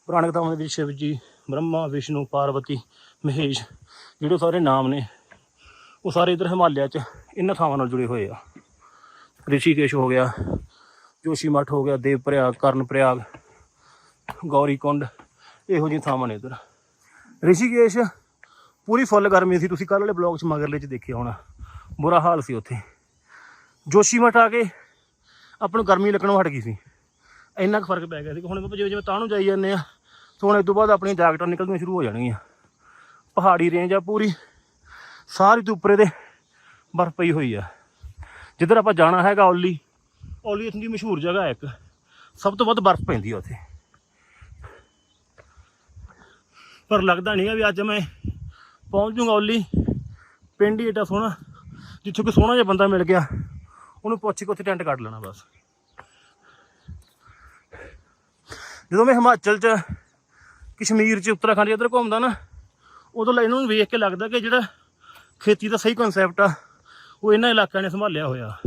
ਪੁਰਾਣਿਕ ਕਥਾਵਾਂ ਦੇ ਵਿੱਚ ਸ਼ਿਵ ਜੀ, ਬ੍ਰਹਮਾ, ਵਿਸ਼ਨੂੰ, ਪਾਰਵਤੀ, ਮਹੇਸ਼, ਜਿਹੜੇ ਸਾਰੇ ਨਾਮ ਨੇ, ਉਹ ਸਾਰੇ ਇਧਰ ਹਿਮਾਲਿਆ 'ਚ ਇਹਨਾਂ ਥਾਵਾਂ ਨਾਲ ਜੁੜੇ ਹੋਏ ਆ। ਰਿਸ਼ੀਕੇਸ਼ ਹੋ ਗਿਆ ਜੋਸ਼ੀ ਮੱਠ ਹੋ ਗਿਆ ਦੇਵ ਪ੍ਰਯਾਗ ਕਰਨ ਪ੍ਰਯਾਗ ਗੌਰੀਕੁੰਡ, ਇਹੋ ਜਿਹੀਆਂ ਥਾਵਾਂ ਨੇ ਇਧਰ। ਰਿਸ਼ੀਕੇਸ਼, ਪੂਰੀ ਫੁੱਲ ਗਰਮੀ ਸੀ, ਤੁਸੀਂ ਕੱਲ੍ਹ ਵਾਲੇ ਬਲੌਗ 'ਚ ਮਗਰਲੇ 'ਚ ਦੇਖਿਆ ਹੋਣਾ। ਬੁਰਾ ਹਾਲ ਸੀ ਉੱਥੇ। ਜੋਸ਼ੀ ਮਠ ਆ ਕੇ ਆਪਾਂ ਨੂੰ ਗਰਮੀ ਲੱਗਣੋਂ ਹਟ ਗਈ ਸੀ। ਇੰਨਾ ਕੁ ਫ਼ਰਕ ਪੈ ਗਿਆ ਸੀ ਕਿ ਹੁਣ ਆਪਾਂ ਜਿਵੇਂ ਜਿਵੇਂ ਤਾਂ ਨੂੰ ਜਾਈ ਜਾਂਦੇ ਆ, ਤਾਂ ਹੁਣ ਇਸ ਤੋਂ ਬਾਅਦ ਆਪਣੀਆਂ ਜੈਕਟਾਂ ਨਿਕਲਣੀਆਂ ਸ਼ੁਰੂ ਹੋ ਜਾਣਗੀਆਂ। ਪਹਾੜੀ ਰੇਂਜ ਆ ਪੂਰੀ, ਸਾਰੀ ਤੋਂ ਉੱਪਰੇ ਦੇ ਬਰਫ਼ ਪਈ ਹੋਈ ਆ। ਜਿੱਧਰ ਆਪਾਂ ਜਾਣਾ ਹੈਗਾ ਓਲੀ ਓਲੀ ਇੱਥੋਂ ਦੀ ਮਸ਼ਹੂਰ ਜਗ੍ਹਾ ਇੱਕ। ਸਭ ਤੋਂ ਵੱਧ ਬਰਫ਼ ਪੈਂਦੀ ਆ ਉੱਥੇ। ਪਰ ਲੱਗਦਾ ਨਹੀਂ ਆ ਵੀ ਅੱਜ ਮੈਂ ਪਹੁੰਚ ਜੂੰਗਾ ਓਲੀ ਪਿੰਡ ਹੀ ਏਡਾ ਸੋਹਣਾ, ਜਿੱਥੋਂ ਕਿ ਸੋਹਣਾ ਜਿਹਾ ਬੰਦਾ ਮਿਲ ਗਿਆ। ਉਹਨੂੰ ਪੁੱਛ ਕੇ ਉੱਥੇ ਟੈਂਟ ਕੱਢ ਲੈਣਾ ਬਸ। ਜਦੋਂ ਮੈਂ ਹਿਮਾਚਲ 'ਚ, ਕਸ਼ਮੀਰ 'ਚ, ਉੱਤਰਾਖੰਡ 'ਚ ਇੱਧਰ ਘੁੰਮਦਾ ਨਾ, ਉਦੋਂ ਲੈ ਨੂੰ ਵੇਖ ਕੇ ਲੱਗਦਾ ਕਿ ਜਿਹੜਾ ਖੇਤੀ ਦਾ ਸਹੀ ਕਨਸੈਪਟ ਆ, ਉਹ ਇਹਨਾਂ ਇਲਾਕਿਆਂ ਨੇ ਸੰਭਾਲਿਆ ਹੋਇਆ।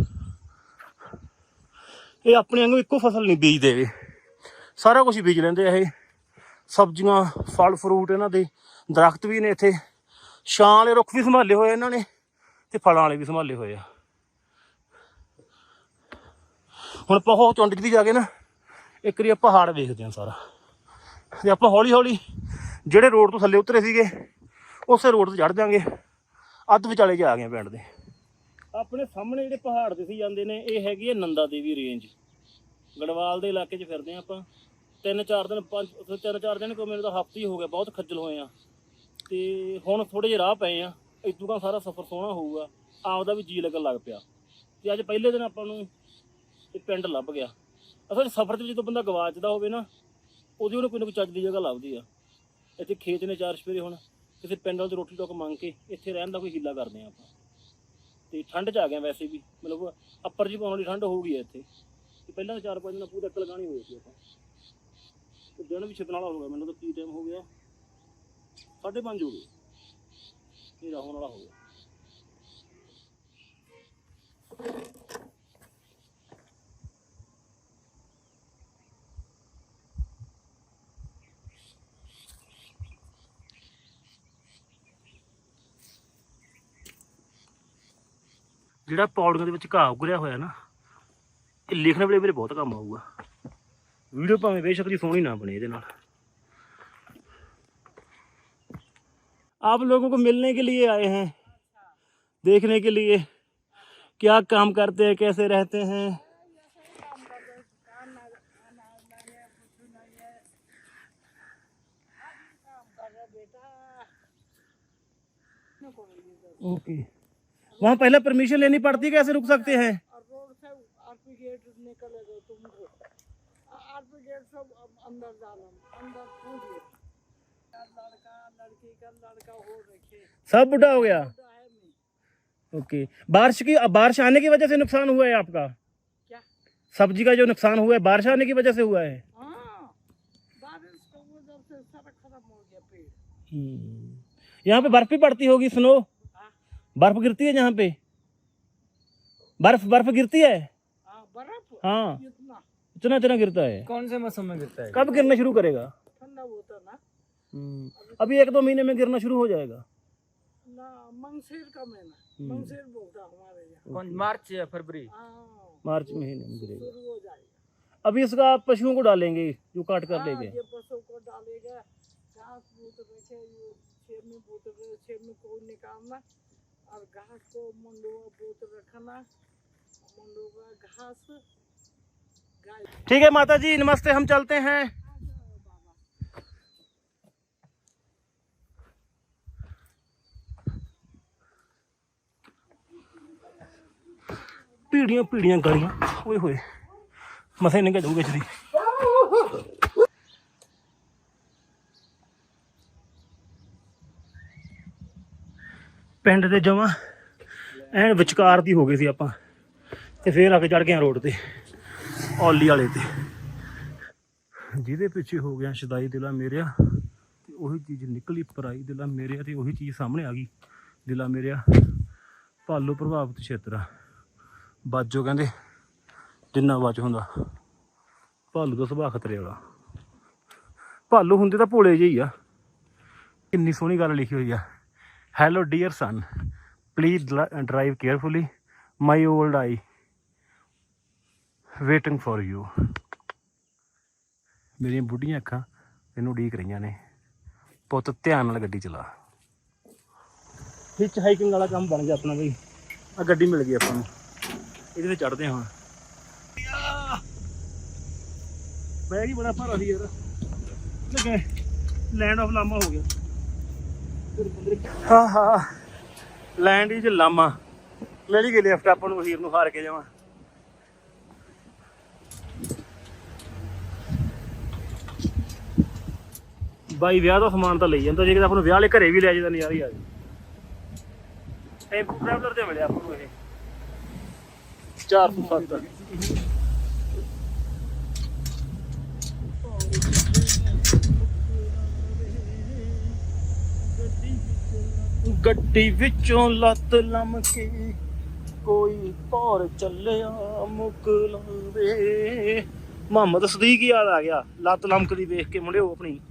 ਇਹ ਆਪਣੇ ਵਾਂਗੂ ਇੱਕੋ ਫਸਲ ਨਹੀਂ ਬੀਜਦੇ ਇਹ। ਸਾਰਾ ਕੁਝ ਬੀਜ ਲੈਂਦੇ ਆ ਇਹ। ਸਬਜ਼ੀਆਂ, ਫਲ ਫਰੂਟ ਇਹਨਾਂ ਦੇ ਦਰਖਤ ਵੀ ਨੇ ਇੱਥੇ। ਛਾਂ ਵਾਲੇ ਰੁੱਖ ਵੀ ਸੰਭਾਲੇ ਹੋਏ ਇਹਨਾਂ ਨੇ ਤੇ ਫਲਾਂ ਵਾਲੇ ਵੀ ਸੰਭਾਲੇ ਹੋਏ ਆ। ਹੁਣ ਆਪਾਂ ਉਹ ਚੁੰਡ ਦੀ ਜਾ ਕੇ ਨਾ, ਇੱਕ ਵਾਰੀ ਆਪਾਂ ਪਹਾੜ ਵੇਖਦੇ ਹਾਂ ਸਾਰਾ। ਤੇ ਆਪਾਂ ਹੌਲੀ ਹੌਲੀ ਜਿਹੜੇ ਰੋਡ ਤੋਂ ਥੱਲੇ ਉਤਰੇ ਸੀਗੇ, ਉਸੇ ਰੋਡ ਤੇ ਚੜ ਜਾਾਂਗੇ। ਅੱਧ ਵਿਚਾਲੇ ਜਾ ਆ ਗਏ ਪਿੰਡ ਦੇ। ਆਪਣੇ ਸਾਹਮਣੇ ਜਿਹੜੇ ਪਹਾੜ ਦਿਸੀ ਜਾਂਦੇ ਨੇ, ਇਹ ਹੈਗੀ ਹੈ ਨੰਦਾ ਦੇਵੀ ਰੇਂਜ ਗੜਵਾਲ ਦੇ ਇਲਾਕੇ 'ਚ ਫਿਰਦੇ ਹਾਂ ਆਪਾਂ। ਤਿੰਨ ਚਾਰ ਦਿਨ, ਪੰਜ ਤਿੰਨ ਚਾਰ ਦਿਨ ਕੋ ਮੈਨੂੰ ਤਾਂ ਹਫ਼ਤੇ ਹੀ ਹੋ ਗਿਆ ਬਹੁਤ ਖੱਜਲ ਹੋਏ ਆ। ਤੇ ਹੁਣ ਥੋੜੇ ਜਿਹੇ ਰਾਹ ਪਏ ਆ ਇਦੋਂ ਦਾ ਸਾਰਾ ਸਫ਼ਰ ਸੋਹਣਾ ਹੋਊਗਾ, ਆਪਦਾ ਵੀ ਜੀ ਲੱਗਣ ਲੱਗ ਪਿਆ। ਤੇ ਅੱਜ ਪਹਿਲੇ ਦਿਨ ਆਪਾਂ ਨੂੰ ਇਹ ਪਿੰਡ ਲੱਭ ਗਿਆ। ਅਸਲ ਸਫ਼ਰ 'ਚ ਜਦੋਂ ਬੰਦਾ ਗਵਾਚਦਾ ਹੋਵੇ ਨਾ, ਉਹਦੀ ਉਹਨੂੰ ਕੋਈ ਨਾ ਕੋਈ ਚੱਜ ਦੀ ਜਗ੍ਹਾ ਲੱਭਦੀ ਆ। ਇੱਥੇ ਖੇਤ ਨੇ ਚਾਰ ਸਵੇਰੇ ਹੁਣ, ਕਿਸੇ ਪਿੰਡ ਵਾਲੇ ਤੋਂ ਰੋਟੀ ਟੋਕ ਮੰਗ ਕੇ ਇੱਥੇ ਰਹਿਣ ਦਾ ਕੋਈ ਹੀਲਾ ਕਰਦੇ ਆ ਆਪਾਂ। ਤੇ ਠੰਡ 'ਚ ਆ ਗਿਆ ਵੈਸੇ ਵੀ, ਮਤਲਬ ਅੱਪਰ ਜੀ ਪਾਉਣ ਵਾਲੀ ਠੰਡ ਹੋਊਗੀ ਇੱਥੇ। ਤੇ ਪਹਿਲਾਂ ਤਾਂ ਚਾਰ ਪੰਜ ਦਿਨ ਪੂਰਾ ਅਕਲ ਗਾਣੀ ਹੋਈ ਸੀ ਆਪਾਂ। ਤੇ ਦਿਨ ਵੀ ਛਿਪਣ ਵਾਲਾ ਹੋ ਗਿਆ, ਮੈਨੂੰ ਤਾਂ ਕੀ ਟਾਈਮ ਹੋ ਗਿਆ? ਸਾਢੇ ਪੰਜ ਹੋ ਗਏ। ਇਹ ਹੋਣ ਵਾਲਾ ਹੋ ਗਿਆ। ਜਿਹੜਾ ਪੌੜੀਆਂ ਦੇ ਵਿੱਚ ਘਾਹ ਉਗਰਿਆ ਹੋਇਆ ਨਾ, ਇਹ ਲਿਖਣ ਵੇਲੇ ਮੇਰੇ ਬਹੁਤ ਕੰਮ ਆਊਗਾ। ਵੀਡੀਓ ਭਾਵੇਂ ਬੇਸ਼ੱਕ ਦੀ ਸੋਹਣੀ ਨਾ ਬਣੇ ਇਹਦੇ ਨਾਲ आप लोगों को मिलने के लिए आए हैं देखने के लिए क्या काम करते हैं कैसे रहते हैं ओके वहाँ पहले परमिशन लेनी पड़ती है कैसे रुक सकते हैं से गेट सब अंदर डालो अंदर पूछिए लड़का लड़की का लड़का हो रखे। सब बुढ़ा हो गया? ओके। बारिश की बारिश आने की वजह से नुकसान हुआ है आपका? क्या? सब्ज़ी का जो नुकसान हुआ है बारिश आने की वजह से हुआ है? हाँ हम्म। यहाँ पे बर्फ़ भी पड़ती होगी स्नो। हाँ। बर्फ़ गिरती है यहाँ पे? बर्फ़ बर्फ़ गिरती है? हाँ बर्फ़? हाँ। इतना इतना गिरता है। कौन से मौसम में गिरता है? कब गिरना शुरू करेगा? ठंडा होता ना। अभी एक दो महीने में गिरना शुरू हो जाएगा। मंगसेर का महीना। मंसूर बोलता हमारे कौन मार्च या फरवरी? हाँ। मार्च महीने में गिरेगा। शुरू हो जाएगा। अभी इसका आप पशुओं को डालेंगे जो काट कर हाँ, ले गए ये पशु को डालेगा। घास बूत रखे छेद में बूत छेद में को निकालना। और घास को मंडुआ बूत रखना। मंडुआ घास। ठीक है माता जी नमस्ते हम चलते हैं ਪੀੜੀਆਂ ਪੀੜੀਆਂ ਗਲੀਆਂ ਓਏ ਹੋਏ ਮਸੇ ਨਿਕਲ ਜਾਊਗੇ ਚਰੀ ਪਿੰਡ ਦੇ ਜਮਾ ਐਨ ਵਿਚਕਾਰ ਦੀ ਹੋ ਗਈ ਸੀ ਆਪਾਂ ਤੇ ਫੇਰ ਆ ਕੇ ਚੜ ਗਏ ਰੋਡ ਤੇ ਔਲੀ ਵਾਲੇ ਤੇ। ਜਿਹਦੇ ਪਿੱਛੇ ਹੋ ਗਿਆ ਸ਼ਦਾਈ ਦਿਲਾ ਮੇਰਿਆ ਤੇ ਉਹੀ ਚੀਜ਼ ਨਿਕਲੀ, ਪਰਾਈ ਦਿਲਾ ਮੇਰਿਆ ਤੇ ਉਹੀ ਚੀਜ਼ ਸਾਹਮਣੇ ਆ ਗਈ, ਦਿਲਾ ਮੇਰਿਆ। ਭਾਲੂ ਪ੍ਰਭਾਵਿਤ ਖੇਤਰ ਆ ਬਾਜੋ ਕਹਿੰਦੇ, ਜਿੰਨਾ ਬਚ ਹੁੰਦਾ, ਭਾਲੂ ਦਾ ਸੁਭਾਅ ਖਤਰੇ ਵਾਲਾ। ਭਾਲੂ ਹੁੰਦੇ ਤਾਂ ਭੋਲੇ ਜਿਹੇ ਹੀ ਆ। ਕਿੰਨੀ ਸੋਹਣੀ ਗੱਲ ਲਿਖੀ ਹੋਈ ਆ। Hello dear son please drive carefully my old I waiting for you ਮੇਰੀਆਂ ਬੁੱਢੀਆਂ ਅੱਖਾਂ ਤੈਨੂੰ ਉਡੀਕ ਰਹੀਆਂ ਨੇ। ਪੁੱਤ ਧਿਆਨ ਨਾਲ ਗੱਡੀ ਚਲਾ। ਹਿੱਚ ਹਾਈਕਿੰਗ ਵਾਲਾ ਕੰਮ ਬਣ ਗਿਆ ਆਪਣਾ ਬਈ। ਆ ਗੱਡੀ ਮਿਲ ਗਈ ਆਪਾਂ ਨੂੰ। ਇਹਦੇ ਤੇ ਚੜਦੇ ਹਾਂ। ਬੈਗ ਹੀ ਬੜਾ ਭਾਰਾ ਸੀ ਯਾਰ। ਲੱਗੇ ਲੈਂਡ ਆਫ ਲਾਮਾ ਹੋ ਗਿਆ। ਹਾਂ ਹਾਂ। ਲੈਂਡ ਇਜ ਲਾਮਾ ਲੈ ਲਈ ਗਈ ਲਿਫਟ ਆਪਾਂ ਨੂੰ ਹੀਰ ਨੂੰ ਹਾਰ ਕੇ ਜਾਵਾਂ। ਬਾਈ, ਵਿਆਹ ਦਾ ਸਮਾਨ ਤਾਂ ਲਈ ਜਾਂਦਾ, ਜੇ ਕਿਤੇ ਆਪਾਂ ਨੂੰ ਵਿਆਹ ਵਾਲੇ ਘਰੇ ਵੀ ਲੈ ਜਾਂਦਾ ਨਜ਼ਾਰਾ ਹੀ ਆ ਜਾਏ। ਟੈਂਪੂ ਟਰੈਵਲਰ ਤੇ ਮਿਲਿਆ ਆਪਾਂ ਨੂੰ ਇਹ। 407 ਗੱਡੀ ਵਿੱਚੋਂ ਲੱਤ ਲੰਮ ਕੇ ਕੋਈ ਪੌਰ ਚੱਲਿਆ ਮੁੱਕ ਲਾਵੇ। ਮੁਹੰਮਦ ਸਦੀਕ ਯਾਦ ਆ ਗਿਆ, ਲੱਤ ਲੰਮਕਦੀ ਵੇਖ ਕੇ ਮੁੰਡਿਓ ਆਪਣੀ ਹੀ ਹੀ ਹੀ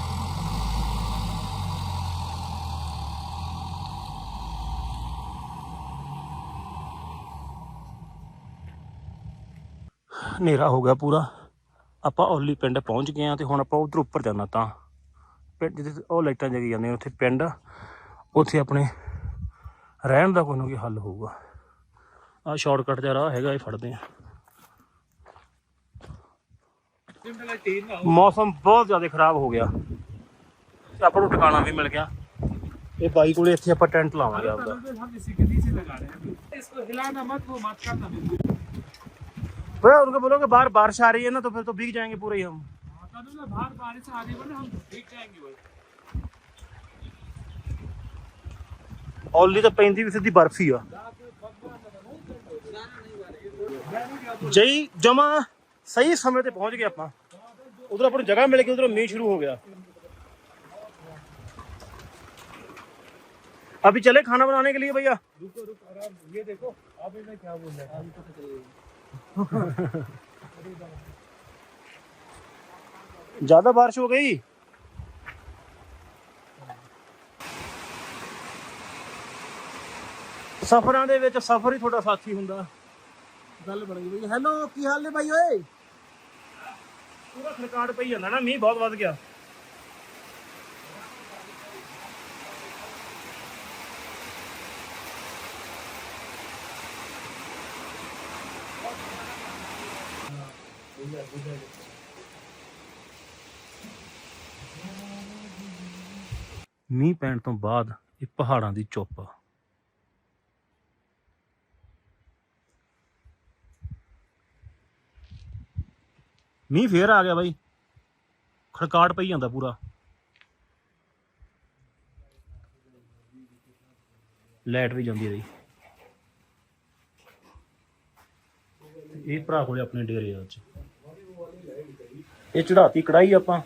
ਹਨੇਰਾ ਹੋ ਗਿਆ ਪੂਰਾ। ਆਪਾਂ ਔਲੀ ਪਿੰਡ ਪਹੁੰਚ ਗਏ ਆ ਤੇ ਹੁਣ ਆਪਾਂ ਉਧਰ ਉੱਪਰ ਜਾਣਾ ਤਾਂ। ਜਿੱਥੇ ਉਹ ਲਾਈਟਾਂ ਜਗੀ ਜਾਂਦੀਆਂ ਉੱਥੇ ਪਿੰਡ। ਉੱਥੇ ਆਪਣੇ ਰਹਿਣ ਦਾ ਕੋਈ ਨਾ ਕੋਈ ਹੱਲ ਹੋਊਗਾ। ਆ ਸ਼ਾਰਟਕਟ ਦਾ ਰਾਹ ਹੈਗਾ, ਇਹ ਫੜਦੇ ਆ ਮੌਸਮ ਬਹੁਤ ਜ਼ਿਆਦਾ ਖਰਾਬ ਹੋ ਗਿਆ। ਆਪਾਂ ਨੂੰ ਟਿਕਾਣਾ ਵੀ ਮਿਲ ਗਿਆ। ਇਹ ਬਾਈ ਕੋਲੇ ਇੱਥੇ ਆਪਾਂ ਟੈਂਟ ਲਾਵਾਂਗੇ ਆਪਦਾ। ਇਸ ਨੂੰ ਹਿਲਾਣਾ ਮਤ, ਉਹ ਮਤ ਕਰਨਾ भैया उनको बोलो कि बाहर बारिश आ रही है ना तो फिर तो भीग जाएंगे पूरे ही हम हाँ, कदम में बाहर बारिश आ रही है ना हम भीग जाएंगे भाई ਔਲੀ ਤਾਂ ਪੈਂਦੀ ਵੀ ਸਿੱਧੀ ਬਰਫ ਹੀ ਆ ਜਈ ਜਮਾ ਸਹੀ ਸਮੇਂ ਤੇ ਪਹੁੰਚ ਗਏ ਆਪਾਂ ਉਧਰ ਆਪਾਂ ਨੂੰ ਜਗ੍ਹਾ ਮਿਲ ਗਈ ਉਧਰ ਮੀਂਹ ਸ਼ੁਰੂ ਹੋ गया अभी चले खाना बनाने के लिए भैया ये देखो अब इन्हें क्या बोल रहे हैं ज्यादा बारिश हो गई ਸਫਰਾਂ ਦੇ ਵਿੱਚ ਸਫਰ ਹੀ ਤੁਹਾਡਾ ਸਾਥੀ ਹੁੰਦਾ ਗੱਲ ਬਣ ਗਈ ਬਈ ਹੈਲੋ ਕੀ ਹਾਲ ਨੇ ਬਾਈ ਓਏ ਪੂਰਾ ਖੜਕਾਟ ਪਈ ਜਾਂਦਾ ਨਾ ਮੀਂਹ ਬਹੁਤ ਵੱਧ ਗਿਆ ਮੀਂਹ ਪੈਣ ਤੋਂ ਬਾਅਦ ਇਹ ਪਹਾੜਾਂ ਦੀ ਚੁੱਪ। ਆ ਮੀਂਹ ਫੇਰ ਆ ਗਿਆ ਬਾਈ। ਖੜਕਾਟ ਪਈ ਜਾਂਦਾ ਪੂਰਾ। ਲਾਈਟ ਵੀ ਜਾਂਦੀ ਰਹੀ। ਇਹ ਭਰਾ ਕੋਲੇ ਆਪਣੇ ਡੇਰੇ ਆ 'ਚ ਇਹ ਚੜਾਤੀ ਕੜਾਈ ਆਪਾਂ,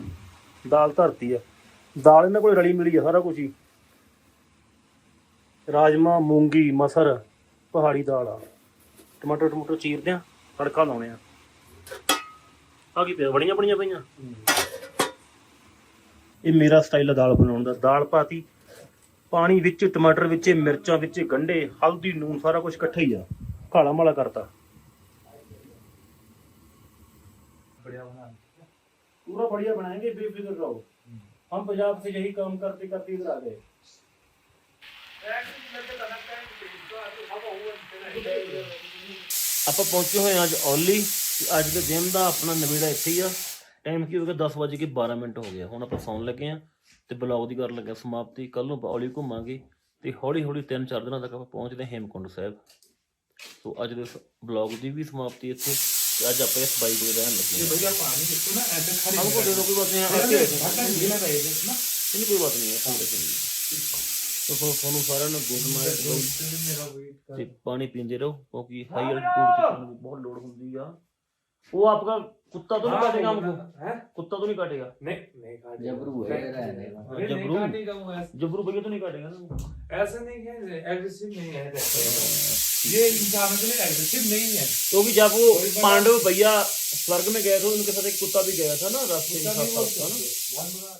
ਦਾਲ ਧਰਤੀ ਆ। ਦਾਲ ਇਹਨਾਂ ਕੋਲ ਰਲੀ ਮਿਲੀ ਆ ਸਾਰਾ ਕੁਝ ਹੀ। ਰਾਜਮਾ, ਮੂੰਗੀ, ਮਸਰ, ਪਹਾੜੀ ਦਾਲ ਆ। ਟਮਾਟਰ ਟਮਾਟਰ ਚੀਰਦੇ ਆ, ਤੜਕਾ ਲਾਉਣੇ ਆ। ਆ ਕੀ ਪਿਆ? ਬੜੀਆਂ ਬੜੀਆਂ ਪਈਆਂ? ਇਹ ਮੇਰਾ ਸਟਾਈਲ ਆ ਦਾਲ ਬਣਾਉਣ ਦਾ। ਦਾਲ ਪਾਤੀ, ਪਾਣੀ ਵਿੱਚ, ਟਮਾਟਰ ਵਿੱਚ, ਮਿਰਚਾਂ ਵਿੱਚ, ਗੰਢੇ, ਹਲਦੀ ਨੂਨ ਸਾਰਾ ਕੁਝ ਇਕੱਠਾ ਹੀ ਆ। ਕਾਲਾ ਮਾਲਾ ਕਰਤਾ। पूरा बढ़िया बनाएंगे बेफिक्र रहो हम पंजाब से यही काम करते करते इधर आ गए ਆਪਾਂ ਪਹੁੰਚੇ ਹੋਏ ਹਾਂ ਅੱਜ ਓਲੀ ਤੇ ਅੱਜ ਦੇ ਦਿਨ ਦਾ ਆਪਣਾ ਨਵੇੜਾ ਇੱਥੇ ਹੀ ਆ ਟਾਈਮ ਕੀ ਹੋ ਗਿਆ 10 ਵਜੇ ਕੇ 12 ਮਿੰਟ ਹੋ ਗਏ ਹੁਣ ਆਪਾਂ ਸੌਣ ਲੱਗੇ ਆ ਤੇ ਬਲੌਗ ਦੀ ਕਰਨ ਲੱਗੇ ਹਾਂ ਸਮਾਪਤੀ ਕੱਲ ਨੂੰ ਓਲੀ ਘੁੰਮਾਂਗੇ ਤੇ ਹੌਲੀ ਹੌਲੀ 3-4 ਦਿਨਾਂ ਤੱਕ ਆਪਾਂ ਪਹੁੰਚਦੇ ਹਾਂ ਹੇਮਕੁੰਡ ਸਾਹਿਬ ਸੋ ਅੱਜ ਦੇ ਬਲੌਗ ਦੀ ਵੀ ਸਮਾਪਤੀ ਇੱਥੇ ਤੇ ਅੱਜ ਆਪਾਂ ਇਸ ਬਾਈਕ ਦੇ ਰਹਿਣ ਲੱਗੇ ਹਾਂ भैया पानी देखो ना ऐसे खड़ी हमको दे दो कोई बात नहीं है आके रखें। घाटा गिला रहेगा ना नहीं कोई बात नहीं है हम रखेंगे तो फिर ਤੁਹਾਨੂੰ ਸਾਰਿਆਂ ਨੂੰ ਗੁੱਡ ਨਾਈਟ मेरा वेट ਤੇ ਪਾਣੀ ਪੀਂਦੇ ਰਹੋ ਕਿਉਂਕਿ ਹਾਈ ਅਲਟੀਟਿਊਡ ਤੇ ਸਾਨੂੰ ਬਹੁਤ ਲੋੜ ਹੁੰਦੀ ਆ वो आपका कुत्ता तो नहीं काटेगा हमको है कुत्ता तो नहीं काटेगा नहीं नहीं काटेगा जबरू है रहने का हाँ, ये नहीं जबरू काटेगा वो ऐसे जबरू भैया तो नहीं काटेगा ना ऐसा नहीं है एग्रेसिव नहीं है देखो। ये इंसानों के लिए एग्रेसिव नहीं है क्योंकि जब वो पांडव भैया स्वर्ग में गए थे उनके साथ एक कुत्ता भी गया था ना रास्ते में तभी साथ वो साथ था ना बहुत बड़ा